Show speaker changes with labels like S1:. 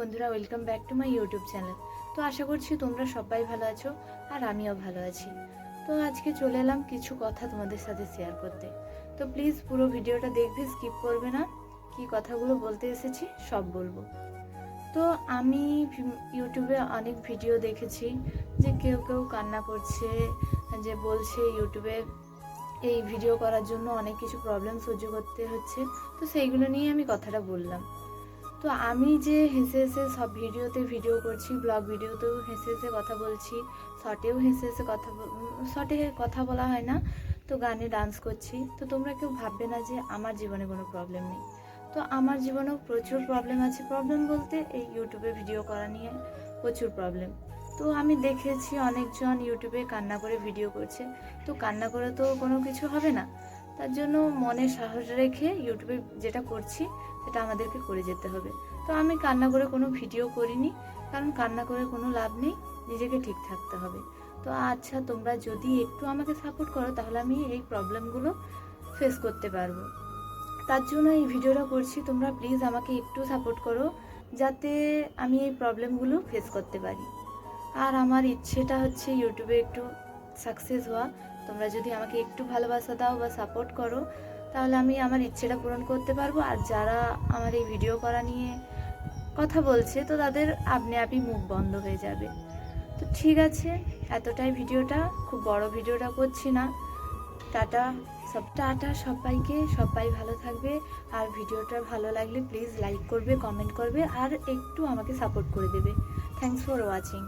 S1: বন্ধুরা welcome back to my YouTube channel তো আশা করছি তোমরা সবাই ভালো আছো আর আমিও ভালো আছি। তো আজকে চলে এলাম কিছু কথা তোমাদের সাথে শেয়ার করতে। তো প্লিজ পুরো ভিডিওটা দেখবে স্কিপ করবে না। কি কথাগুলো বলতে এসেছি, সব বলব। তো আমি ইউটিউবে অনেক ভিডিও দেখেছি যে কেউ কেউ কান্না করছে, যে বলছে ইউটিউবে এই ভিডিও করার জন্য অনেক কিছু প্রবলেম সহ্য করতে হচ্ছে। তো সেইগুলো নিয়ে আমি কথাটা বললাম। তো আমি যে হেসে হেসে সব ভিডিওতে ভিডিও করছি ব্লগ ভিডিওতেও হেসে হেসে কথা বলছি শর্টেও হেসে হেসে কথা শর্টে কথা বলা হয় না, তো গানে ডান্স করছি। তো তোমরা কেউ ভাববে না যে আমার জীবনে কোনো প্রবলেম নেই। তো আমার জীবনেও প্রচুর প্রবলেম আছে। প্রবলেম বলতে এই ইউটিউবে ভিডিও করা নিয়ে প্রচুর প্রবলেম তো আমি দেখেছি অনেকজন ইউটিউবে কান্না করে ভিডিও করছে। তো কান্না করে তো কোনো কিছু হবে না। তার জন্য মনে সাহস রেখে ইউটিউবে যেটা করছি সেটা আমাদেরকে করে যেতে হবে। তো আমি কান্না করে কোনো ভিডিও করিনি, কারণ কান্না করে কোনো লাভ নেই, নিজেকে ঠিক থাকতে হবে। তো আচ্ছা তোমরা যদি একটু আমাকে সাপোর্ট করো, তাহলে আমি এই প্রবলেমগুলো ফেস করতে পারব। তার জন্য এই ভিডিওটা করছি, তোমরা প্লিজ আমাকে একটু সাপোর্ট করো, যাতে আমি এই প্রবলেমগুলো ফেস করতে পারি। আর আমার ইচ্ছেটা হচ্ছে ইউটিউবে একটু সাকসেস হওয়া। তোমরা যদি আমাকে একটু ভালোবাসা দাও বা সাপোর্ট করো তাহলে আমি আমার ইচ্ছেটা পূরণ করতে পারব। আর যারা আমার এই ভিডিও করা নিয়ে কথা বলছে, তো তাদের আপনি আপনি মুখ বন্ধ হয়ে যাবে। তো ঠিক আছে, এতটাই ভিডিওটা। খুব বড় ভিডিওটা করছি না। টাটা, সব টাটা সবাইকে। সবাই ভালো থাকবে। আর ভিডিওটা ভালো লাগলে প্লিজ লাইক করবে কমেন্ট করবে, আর একটু আমাকে সাপোর্ট করে দেবে। Thanks for watching